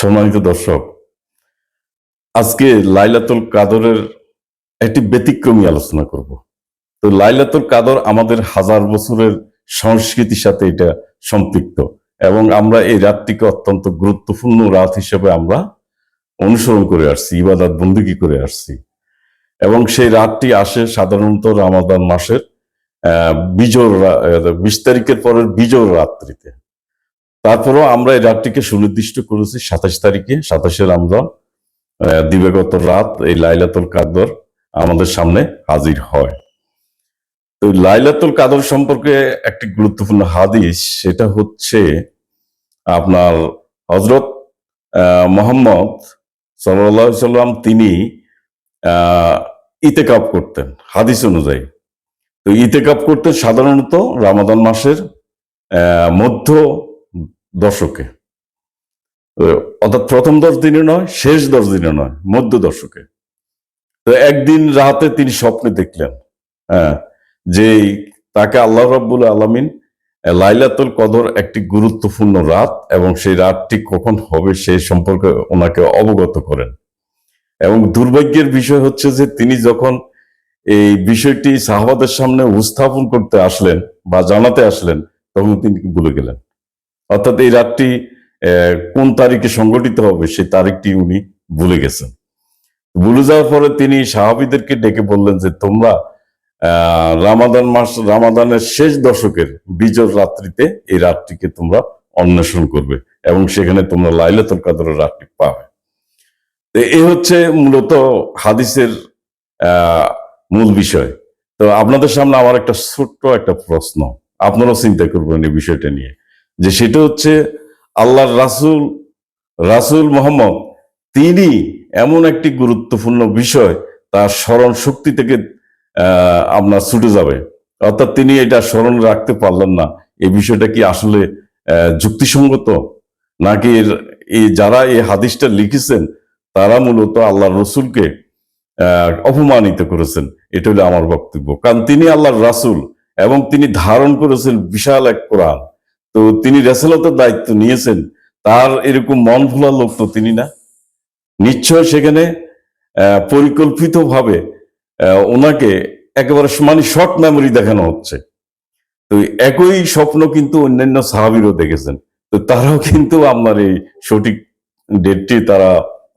সম্মানিত দর্শক, আজকে লাইলাতুল কাদরের একটি ব্যতিক্রমী আলোচনা করব। তো লাইলাতুল কাদর আমাদের হাজার বছরের সংস্কৃতির সাথে এটা সম্পৃক্ত এবং আমরা এই রাতটিকে অত্যন্ত গুরুত্বপূর্ণ রাত হিসেবে আমরা অনুসরণ করে আসছি, ইবাদত বন্দুকি করে আসছি। এবং সেই রাতটি আসে সাধারণত রামাদান মাসের বিজোর বিশ তারিখের পরের বিজোর রাত্রিতে। তারপরেও আমরা এই রাতটিকে সুনির্দিষ্ট করেছি সাতাশ তারিখে, সাতাশে রমজান দিবাগত রাত এই লাইলাতুল কাদর আমাদের সামনে হাজির হয়। তো লাইলাতুল কাদর সম্পর্কে একটি গুরুত্বপূর্ণ হাদিস, সেটা হচ্ছে আপনার হজরত মোহাম্মদ সাল্লাহ সাল্লাম তিনি ইতেকাপ করতেন হাদিস অনুযায়ী। তো ইতেকাপ করতেন সাধারণত রামাদান মাসের মধ্য দশকে। তো অর্থাৎ প্রথম দশ দিনে নয়, শেষ দশ দিনে নয়, মধ্য দশকে। তো একদিন রাতে তিনি স্বপ্নে দেখলেন হ্যাঁ যে তাকে আল্লাহ রাব্বুল আলমিন লাইলাতুল কদর একটি গুরুত্বপূর্ণ রাত এবং সেই রাতটি কখন হবে সেই সম্পর্কে ওনাকে অবগত করেন। এবং দুর্ভাগ্যের বিষয় হচ্ছে যে তিনি যখন এই বিষয়টি সাহাবাদের সামনে উপস্থাপন করতে আসলেন বা জানাতে আসলেন, তখন তিনি ভুলে গেলেন। অর্থাৎ এই রাতটি কোন তারিখে সংগঠিত হবে সেই তারিখটি উনি ভুলে গেছেন। ভুলে যাওয়ার পরে তিনি সাহাবিদেরকে ডেকে বললেন যে, তোমরা রামাদান মাস, রামাদানের শেষ দশকের বিজর রাত্রিতে এই রাতটিকে তোমরা অন্বেষণ করবে এবং সেখানে তোমরা লাইলাতুল কাদরের রাতটি পাবে। এই হচ্ছে মূলত হাদিসের মূল বিষয়। তো আপনাদের সামনে আমার একটা ছোট্ট একটা প্রশ্ন। আপনারাও চিন্তা করবেন এই বিষয়টা নিয়ে। যে সেটা হচ্ছে আল্লাহর রাসূল রাসূল মোহাম্মদ, তিনি এমন একটি গুরুত্বপূর্ণ বিষয় তার স্মরণ শক্তি থেকে আপনার ছুটে যাবে। অর্থাৎ তিনি এটা স্মরণ রাখতে পারলেন না। এই বিষয়টা কি আসলে যুক্তিসঙ্গত? নাকি এই যারা এই হাদিসটা লিখেছেন, তারা মূলত আল্লাহ রসুলকে অপমানিত করেছেন। এটা হলো আমার বক্তব্য। কারণ তিনি আল্লাহর রাসূল এবং তিনি ধারণ করেছেন বিশাল এক কোরআন। তো তিনি রেসালতের দায়িত্ব নিয়েছেন। তার এরকম মন ভোলা লোক তো তিনি না। নিশ্চয় সেখানে পরিকল্পিত ভাবে ওনাকে একেবারে মানে শর্ট মেমোরি দেখানো হচ্ছে। তো একই স্বপ্ন কিন্তু অন্যান্য সাহাবিরও দেখেছেন। তো তারাও কিন্তু আপনার এই সঠিক ডেটটি তারা,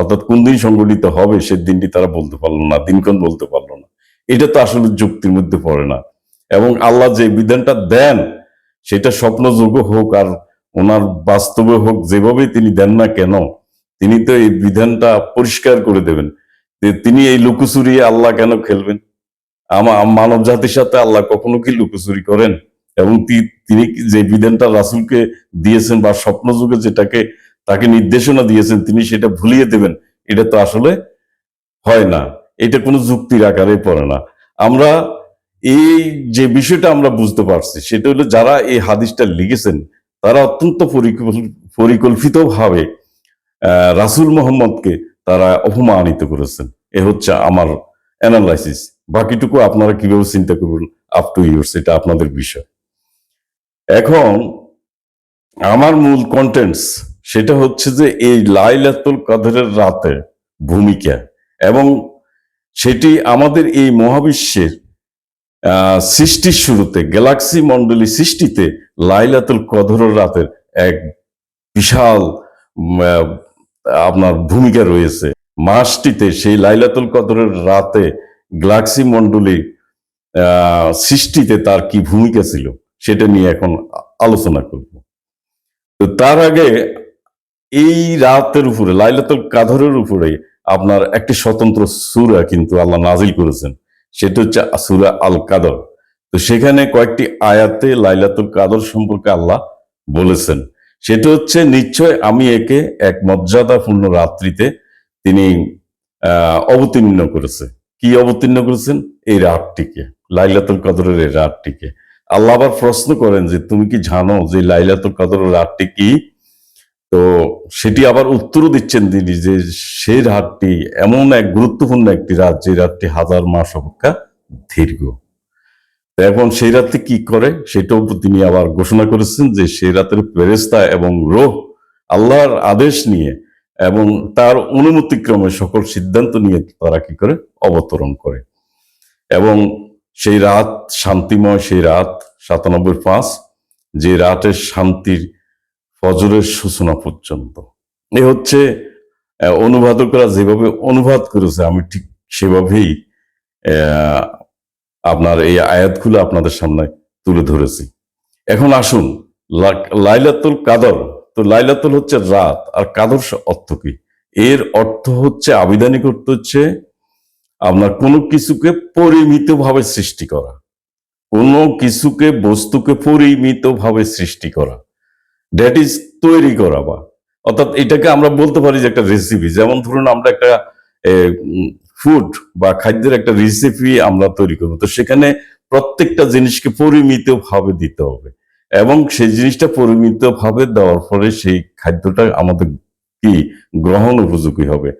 অর্থাৎ কোন দিন সংগঠিত হবে সে দিনটি তারা বলতে পারল না, দিনক্ষণ বলতে পারল না। এটা তো আসলে যুক্তির মধ্যে পড়ে না। এবং আল্লাহ যে বিধানটা দেন সেটা স্বপ্নযোগ্য হোক আর ওনার বাস্তবে হোক যেভাবে তিনি দেন না কেন, তিনি তো এই বিধানটা পরিষ্কার করে দেবেন তিনি এই লুকোচুরি আল্লাহ কেন খেলবেন? আমার মানব জাতির সাথে আল্লাহ কখনো কি লুকোচুরি করেন? এবং তিনি যে বিধানটা রাসুলকে দিয়েছেন বা স্বপ্ন যুগে যেটাকে তাকে নির্দেশনা দিয়েছেন, তিনি সেটা ভুলিয়ে দেবেন, এটা তো আসলে হয় না। এটা কোনো যুক্তির আকারে পড়ে না। আমরা এই যে বিষয়টা আমরা বুঝতে পারছি, সেটা হলো যারা এই হাদিসটা লিখেছেন, তারা অত্যন্ত পরিকল্পিত ভাবে রাসুল মোহাম্মদকে তারা অপমানিত করেছেন। এ হচ্ছে আমার অ্যানালাইসিস বাকিটুকু আপনারা কীভাবে চিন্তা করবেন আপ টু ইউর্স এটা আপনাদের বিষয়। এখন, আমার মূল কন্টেন্টস সেটা হচ্ছে যে এই লাইলাতুল কাদরের রাতে ভূমিকা এবং সেটি আমাদের এই মহাবিশ্বের সৃষ্টির শুরুতে গ্যালাক্সি মন্ডলী সৃষ্টিতে লাইলাতুল কদরের রাতের এক বিশাল আপনার ভূমিকা রয়েছে। মাসটিতে সেই লাইলাতুল কদরের রাতে গ্যালাক্সি মণ্ডলী আহ, সৃষ্টিতে তার কি ভূমিকা ছিল সেটা নিয়ে এখন আলোচনা করব। তো তার আগে এই রাতের উপরে লাইলাতুল কাদরের উপরে আপনার একটি স্বতন্ত্র সূরা কিন্তু আল্লাহ নাজিল করেছেন। সেটা হচ্ছে সূরা আল কাদর তো সেখানে কয়েকটি আয়াতে লাইলাতুল কাদর সম্পর্কে আল্লাহ বলেছেন। সেটা হচ্ছে, নিশ্চয় আমি একে এক মর্যাদাপূর্ণ রাত্রিতে তিনি অবতীর্ণ করেছে। কি অবতীর্ণ করেছেন? এই রাতটিকে, লাইলাতুল কদরের এই রাতটিকে। আল্লাহ আবার প্রশ্ন করেন যে, তুমি কি জানো যে লাইলাতুল কদরের রাতটি কি? তো সেটি আবার উত্তরও দিচ্ছেন তিনি যে সেই রাতটি এমন এক গুরুত্বপূর্ণ একটি রাত যে রাতটি হাজার মাস অপেক্ষা দীর্ঘ। এখন সেই রাত্রে কি করে সেটাও তিনি আবার ঘোষণা করেছেন যে সেই রাতের ফেরেস্তা এবং রোহ আল্লাহর আদেশ নিয়ে এবং তার অনুমতিক্রমে সকল সিদ্ধান্ত নিয়ে তারা কি করে? অবতরণ করে। এবং সেই রাত শান্তিময়, সেই রাত সাতানব্বই পাঁচ যে রাতের শান্তির ফজরের সূচনা পর্যন্ত। এ হচ্ছে অনুবাদকরা যেভাবে অনুবাদ করেছে, আমি ঠিক সেভাবেই আপনার এই আয়াতগুলো আপনাদের সামনে তুলে ধরেছি। এখন আসুন লাইলাতুল কাদর। তো লাইলাতুল হচ্ছে রাত, আর কাদর অর্থ কি? এর অর্থ হচ্ছে, আবিধানিক অর্থ হচ্ছে, আপনার কোনো কিছুকে পরিমিতভাবে সৃষ্টি করা। কোনো কিছুকে বস্তুকে পরিমিতভাবে সৃষ্টি করা। দ্যাট ইজ তৈরি করা বা। অর্থাৎ এটাকে আমরা বলতে পারি যে একটা রেসিপি যেমন ধরুন আমরা একটা ফুড বা খাদ্যের একটা রেসিপি আমরা তৈরি করব। তো সেখানে প্রত্যেকটা জিনিসকে পরিমিত ভাবে দিতে হবে। এবং সেই জিনিসটা পরিমিত ভাবে দেওয়ার ফলে সেই খাদ্যটা আমাদের কি? গ্রহণ উপযোগী হবে।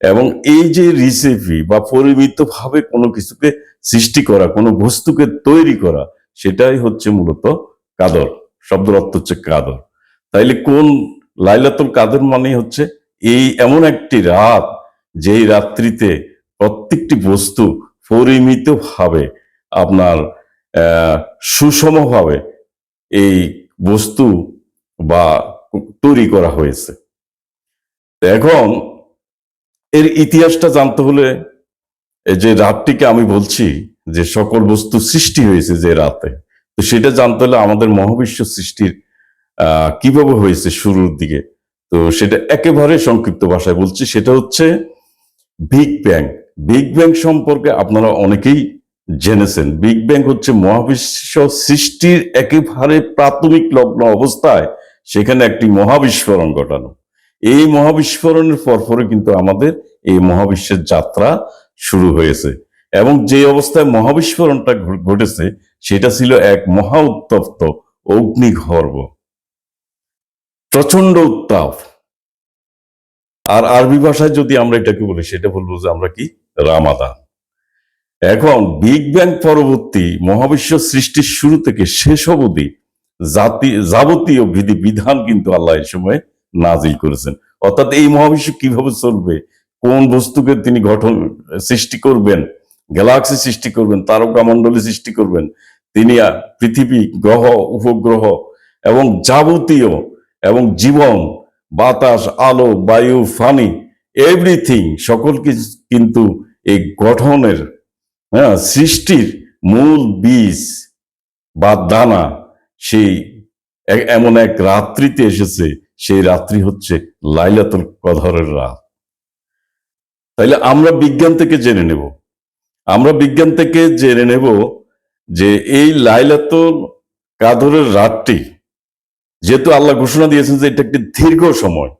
এবং এই যে রেসিপি বা পরিমিত ভাবে কোনো কিছুকে সৃষ্টি করা, কোনো বস্তুকে তৈরি করা, সেটাই হচ্ছে মূলত কাদর। শব্দের অর্থ হচ্ছে কাদর। তাইলে কোন লাইলাতুল কাদর মানে হচ্ছে এই এমন একটি রাত যেই রাত্রিতে প্রত্যেকটি বস্তু পরিমিত ভাবে আপনার সুষমভাবে এই বস্তু বা তৈরি করা হয়েছে। এখন এর ইতিহাসটা জানতে হলে যে রাতটিকে আমি বলছি যে সকল বস্তু সৃষ্টি হয়েছে যে রাতে। তো সেটা জানতে হলে আমাদের মহাবিশ্ব সৃষ্টির কীভাবে হয়েছে শুরুর দিকে? তো সেটা একেবারে সংক্ষিপ্ত ভাষায় বলছি, সেটা হচ্ছে বিগ ব্যাং বিগ ব্যাং সম্পর্কে আপনারা অনেকেই জেনেছেন। বিগ ব্যাং হচ্ছে মহাবিশ্ব সৃষ্টির একেবারে প্রাথমিক লগ্ন অবস্থায় সেখানে একটি মহাবিস্ফোরণ ঘটানো। এই মহাবিস্ফোরণের পরপরে কিন্তু আমাদের এই মহাবিশ্বের যাত্রা শুরু হয়েছে। এবং যে অবস্থায় মহাবিস্ফোরণটা ঘটেছে, সেটা ছিল এক মহা উত্তপ্ত অগ্নিগর্ভ। প্রচণ্ড উত্তাপ। আর আরবি ভাষায় যদি আমরা এটাকে বলি, সেটা বলব যে আমরা কি? রামাদান। এখন বিগ ব্যাং পরবর্তী মহাবিশ্ব সৃষ্টির শুরু থেকে শেষ অবধি জাতি যাবতীয় বিধি বিধান কিন্তু আল্লাহ এই সময় নাজিল করেছেন। অর্থাৎ এই মহাবিশ্ব কীভাবে চলবে? কোন বস্তুকে তিনি গঠন সৃষ্টি করবেন? গ্যালাক্সি সৃষ্টি করবেন তারকামণ্ডলী সৃষ্টি করবেন। তিনি পৃথিবী গ্রহ, উপগ্রহ এবং যাবতীয় এবং জীবন, বাতাস, আলো, বায়ু, ফানি, এভরিথিং, সকল কিছু কিন্তু এই গঠনের হ্যাঁ সৃষ্টির মূল বীজ বা দানা সেই এমন এক রাত্রিতে এসেছে, সেই রাত্রি হচ্ছে লাইলাতুল কদরের রাত। তাইলে আমরা বিজ্ঞান থেকে জেনে নেব আমরা বিজ্ঞান থেকে জেনে নেব যে এই লাইলাতুল কাদরের রাতটি, যেহেতু আল্লাহ ঘোষণা দিয়েছেন যে এটা একটি দীর্ঘ সময়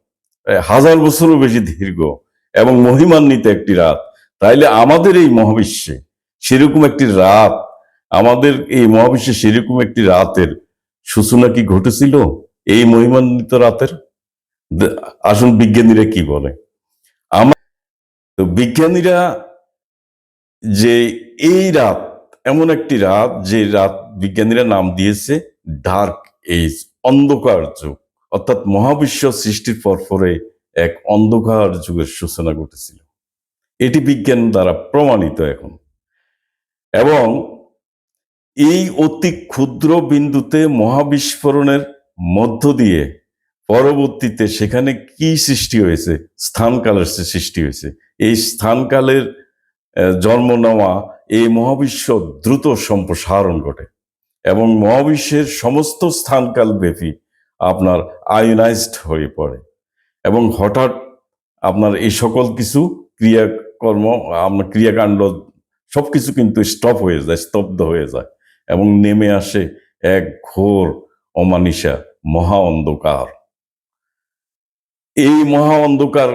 হাজার বছরও বেশি দীর্ঘ এবং মহিমান্বিত একটি রাত, তাইলে আমাদের এই মহাবিশ্বে সেরকম একটি রাত, আমাদের এই মহাবিশ্বে সেরকম একটি রাতের সূচনা কি ঘটেছিল এই মহিমান্বিত রাতের? আসুন বিজ্ঞানীরা কি বলে? আমার বিজ্ঞানীরা যে এই রাত, এমন একটি রাত যে রাত বিজ্ঞানীরা নাম দিয়েছে ডার্ক এজ অন্ধকার যুগ। অর্থাৎ মহাবিশ্ব সৃষ্টির পরপরে এক অন্ধকার যুগের সূচনা ঘটেছিল। এটি বিজ্ঞান দ্বারা প্রমাণিত এখন। এবং এই অতি ক্ষুদ্র বিন্দুতে মহাবিস্ফোরণের মধ্য দিয়ে পরবর্তীতে সেখানে কি সৃষ্টি হয়েছে? স্থানকালের সৃষ্টি হয়েছে। এই স্থানকালের জন্ম নেওয়া এই মহাবিশ্ব দ্রুত সম্প্রসারণ ঘটে। এবং মহাবিশ্বের সমস্ত স্থানকাল ব্যাপী আপনার আয়োনাইজড হয়ে পড়ে। এবং হঠাৎ আপনার এই সকল কিছু ক্রিয়াকর্ম, আপনার ক্রিয়াকাণ্ড সবকিছু কিন্তু স্টপ হয়ে যায়, স্তব্ধ হয়ে যায়। এবং নেমে আসে এক ঘোর অমানিসা মহা অন্ধকার। এই মহা অন্ধকার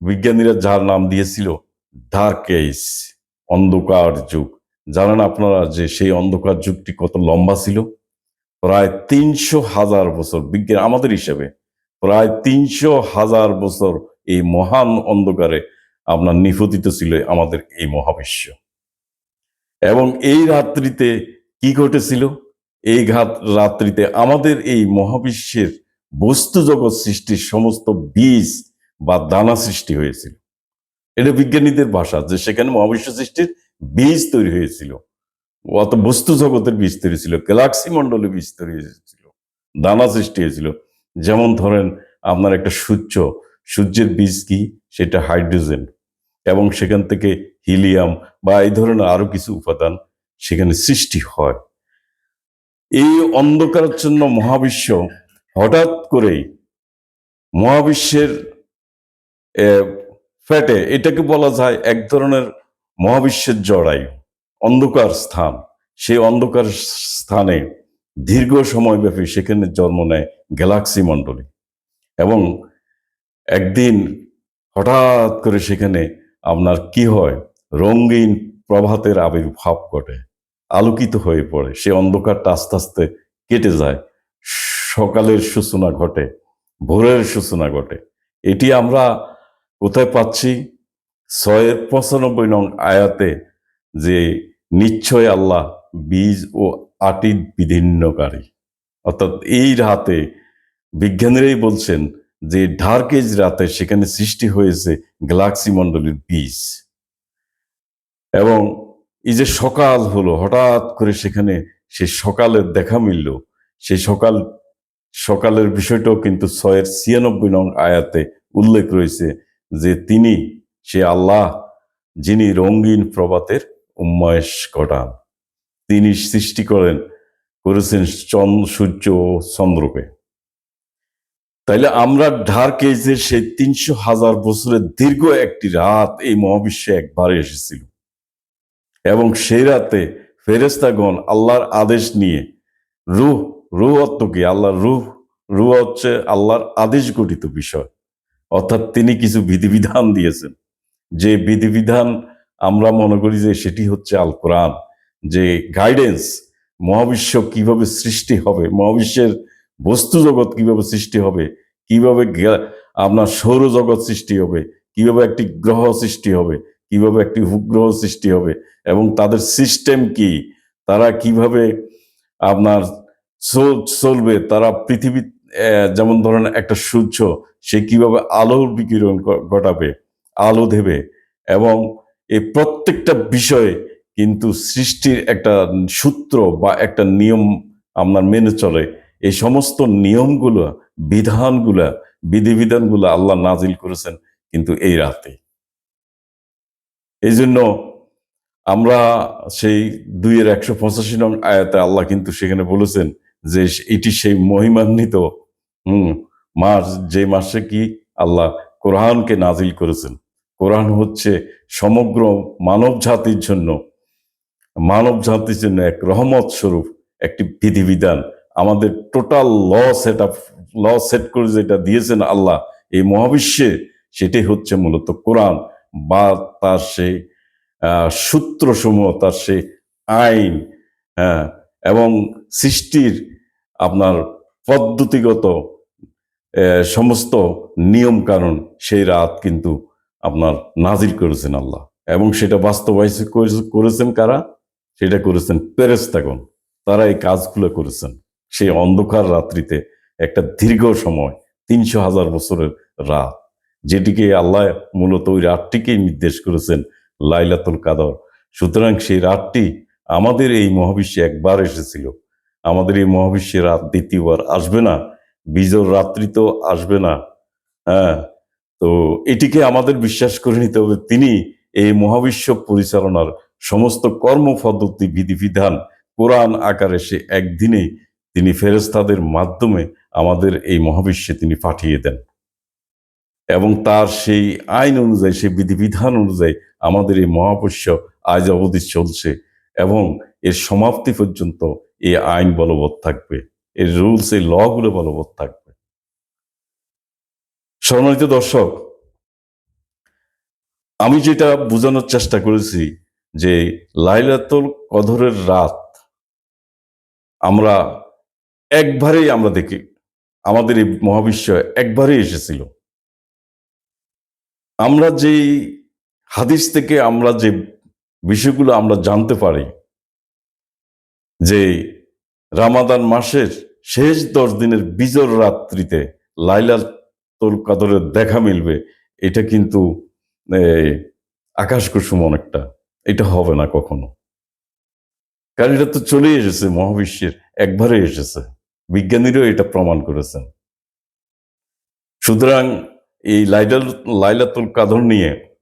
বিজ্ঞানীরা যার নাম দিয়েছিল ডার্ক এজ অন্ধকার যুগ। জানেন আপনারা যে সেই অন্ধকার যুগটি কত লম্বা ছিল? প্রায় তিনশো হাজার বছর, বিজ্ঞান আমাদের হিসেবে প্রায় তিনশো হাজার বছর এই মহান অন্ধকারে আপনার নিপতিত ছিল আমাদের এই মহাবিশ্ব। এবং এই রাত্রিতে কি ঘটেছিল? এই ঘাত রাত্রিতে আমাদের এই মহাবিশ্বের বস্তু জগৎ সৃষ্টির সমস্ত বীজ বা দানা সৃষ্টি হয়েছিল। এটা বিজ্ঞানীদের ভাষা যে সেখানে মহাবিশ্ব সৃষ্টির বীজ তৈরি হয়েছিল। অত বস্তু জগতের বীজ তৈরি ছিল, গ্যালাক্সি মণ্ডলে বীজ তৈরি হয়েছিল, দানা সৃষ্টি হয়েছিল। যেমন ধরেন আপনার একটা সূর্য, সূর্যের বীজ কি? সেটা হাইড্রোজেন এবং সেখান থেকে হিলিয়াম বা এই ধরনের আরও কিছু উপাদান সেখানে সৃষ্টি হয়। এই অন্ধকারাচ্ছন্ন মহাবিশ্ব হঠাৎ করেই মহাবিশ্বের ফ্যাটে, এটাকে বলা যায় এক ধরনের মহাবিশ্বের জড়ায়ু অন্ধকার স্থান। সেই অন্ধকার স্থানে দীর্ঘ সময়ব্যাপী সেখানে জন্ম নেয় গ্যালাক্সি মণ্ডলী এবং একদিন হঠাৎ করে সেখানে আপনার কি হয়? রঙিন প্রভাতের আবির্ভাব ঘটে, আলোকিত হয়ে পড়ে। সে অন্ধকারটা আস্তে আস্তে কেটে যায়। সকালের সূচনা ঘটে, ভোরের সূচনা ঘটে। এটি আমরা কোথায় পাচ্ছি? ছয়ের পঁচানব্বই নং আয়াতে যে নিশ্চয় আল্লাহ বীজ ও আটির বিধিন্নকারী। অর্থাৎ এই রাতে বিজ্ঞানীরাই বলছেন যে ঢার্কেজ রাতে সেখানে সৃষ্টি হয়েছে গ্যালাক্সি মণ্ডলীর বীজ। এবং এই যে সকাল হলো, হঠাৎ করে সেখানে সে সকালের দেখা মিলল। সেই সকাল, সকালের বিষয়টাও কিন্তু ছয়ের ছিয়ানব্বই নং আয়াতে উল্লেখ রয়েছে যে তিনি, সে আল্লাহ, যিনি রঙিন প্রভাতের উন্ময়েশ ঘটান। তিনি সৃষ্টি করেন, করেছেন চন্দ্র, সূর্য ও চন্দ্রকে। তাইলে আমরা ঢার্ক এজের সেই তিনশো হাজার বছরের দীর্ঘ একটি রাত এই মহাবিশ্বে একবার এসেছিল। এবং সেই রাতে ফেরেস্তাগণ আল্লাহর আদেশ নিয়ে রুহ রুহ অর্থ কি? আল্লাহর রুহ রুহ হচ্ছে আল্লাহর আদেশ গঠিত বিষয়। অর্থাৎ তিনি কিছু বিধিবিধান দিয়েছেন। যে বিধিবিধান আমরা মনে করি যে সেটি হচ্ছে আল কোরআন যে গাইডেন্স মহাবিশ্ব কীভাবে সৃষ্টি হবে মহাবিশ্বের বস্তু জগৎ কীভাবে সৃষ্টি হবে কীভাবে আপনার সৌরজগৎ সৃষ্টি হবে কীভাবে একটি গ্রহ সৃষ্টি হবে কীভাবে একটি উপগ্রহ সৃষ্টি হবে এবং তাদের সিস্টেম কি তারা কীভাবে আপনার চল- চলবে তারা পৃথিবী আহ, যেমন ধরেন একটা সূর্য, সে কীভাবে আলোর বিকিরণ ঘটাবে, আলো দেবে এবং এই প্রত্যেকটা বিষয়ে কিন্তু সৃষ্টির একটা সূত্র বা একটা নিয়ম আপনার মেনে চলে। এই সমস্ত নিয়মগুলো, বিধানগুলা, বিধিবিধানগুলো আল্লাহ নাজিল করেছেন কিন্তু এই রাতে। এই জন্য আমরা সেই দুইয়ের একশো পঁচাশি নং আয়াতে আল্লাহ কিন্তু সেখানে বলেছেন যে এটি সেই মহিমান্বিত, হুম, মাস, যে মাসে কি আল্লাহ কোরআনকে নাজিল করেছেন। কোরআন হচ্ছে সমগ্র মানব জাতির জন্য মানব জাতির জন্য এক রহমত স্বরূপ, একটি বিধিবিধান। আমাদের total law set up law set করে যেটা দিয়েছেন আল্লাহ এই মহাবিশ্বে, সেটাই হচ্ছে মূলত কোরআন বা তার সেই সূত্রসমূহ, তার সেই আইন হ্যাঁ এবং সৃষ্টির আপনার পদ্ধতিগত সমস্ত নিয়ম কারণ সেই রাত কিন্তু আপনার নাজির করেছেন আল্লাহ। এবং সেটা বাস্তবায়িত করেছে- করেছেন কারা? সেটা করেছেন পেরেস্তাগণ তারা এই কাজগুলো করেছেন। সেই অন্ধকার রাত্রিতে একটা দীর্ঘ সময়, তিনশো হাজার বছরের রাত, যেটিকে আল্লাহ মূলত ওই রাতটিকেই নির্দেশ করেছেন লাইলাতুল কাদর। সুতরাং সেই রাতটি আমাদের এই মহাবিশ্বে একবার এসেছিল। আমাদের এই মহাবিশ্বে রাত দ্বিতীয়বার আসবে না বিজর রাত্রি তো আসবে না। হ্যাঁ তো এটিকে আমাদের বিশ্বাস করে নিতে হবে। তিনি এই মহাবিশ্ব পরিচালনার সমস্ত কর্ম পদ্ধতি বিধিবিধান, কোরআন আকারে সে একদিনেই তিনি ফেরেস্তাদের মাধ্যমে আমাদের এই মহাবিশ্বে তিনি পাঠিয়ে দেন। এবং তার সেই আইন অনুযায়ী, সেই বিধিবিধান অনুযায়ী আমাদের এই মহাবিশ্ব আজ অবধি চলছে। এবং এর সমাপ্তি পর্যন্ত এই আইন বলবৎ থাকবে, এর রুলস, এই লগুলো বলবৎ থাকবে। সম্মানিত দর্শক, আমি যেটা বোঝানোর চেষ্টা করেছি যে লাইলাতুল কদরের রাত আমরা একবারেই আমরা দেখি, আমাদের এই মহাবিশ্ব একবারেই এসেছিল। আমরা যে হাদিস থেকে আমরা যে বিষয়গুলো আমরা জানতে পারি যে রামাদান মাসের শেষ দশ দিনের বিজর রাত্রিতে লাইলা লাইলাতুল কাদরের দেখা মিলবে। এটা কিন্তু আকাশ কুসুম অনেকটা। এটা হবে না কখনো। কারণ এটা তো চলে এসেছে, মহাবিশ্বের একবারে এসেছে। বিজ্ঞানীরাও এটা প্রমাণ করেছেন। সুতরাং এই লাইলাল, লাইলাতুল কাদর নিয়ে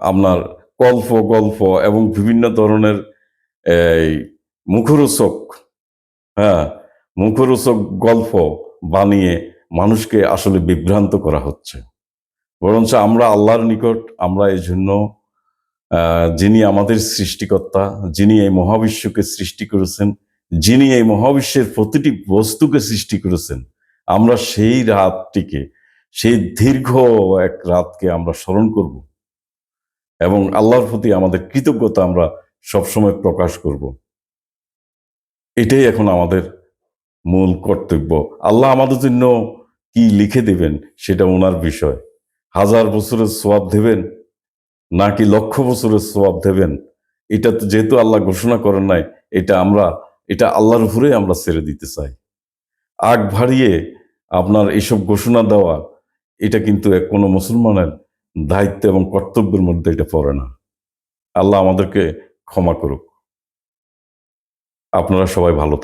আপনার কল্প গল্প এবং বিভিন্ন ধরনের, এই মুখরোচক হ্যাঁ মুখরোচক গল্প বানিয়ে মানুষকে আসলে বিভ্রান্ত করা হচ্ছে। বরঞ্চ আমরা আল্লাহর নিকট, আমরা এই জন্য যিনি আমাদের সৃষ্টিকর্তা, যিনি এই মহাবিশ্বকে সৃষ্টি করেছেন, যিনি এই মহাবিশ্বের প্রতিটি বস্তুকে সৃষ্টি করেছেন, আমরা সেই রাতটিকে, সেই দীর্ঘ এক রাতকে আমরা স্মরণ করব। এবং আল্লাহর প্রতি আমাদের কৃতজ্ঞতা আমরা সবসময় প্রকাশ করব। এটাই এখন আমাদের মূল কর্তব্য। আল্লাহ আমাদের জন্য কি লিখে দেবেন সেটা ওনার বিষয়। হাজার বছরের সোয়াব দেবেন, নাকি লক্ষ বছরের সোয়াব দেবেন, এটা তো যেহেতু আল্লাহ ঘোষণা করেন নাই, এটা আমরা, এটা আল্লাহর উপরে আমরা ছেড়ে দিতে চাই। আগ ভাড়িয়ে আপনার এইসব ঘোষণা দেওয়া, এটা কিন্তু এক কোনো মুসলমানের দায়িত্ব এবং কর্তব্যের মধ্যে এটা পড়ে না আল্লাহ আমাদেরকে ক্ষমা করুক আপনারা সবাই ভালো।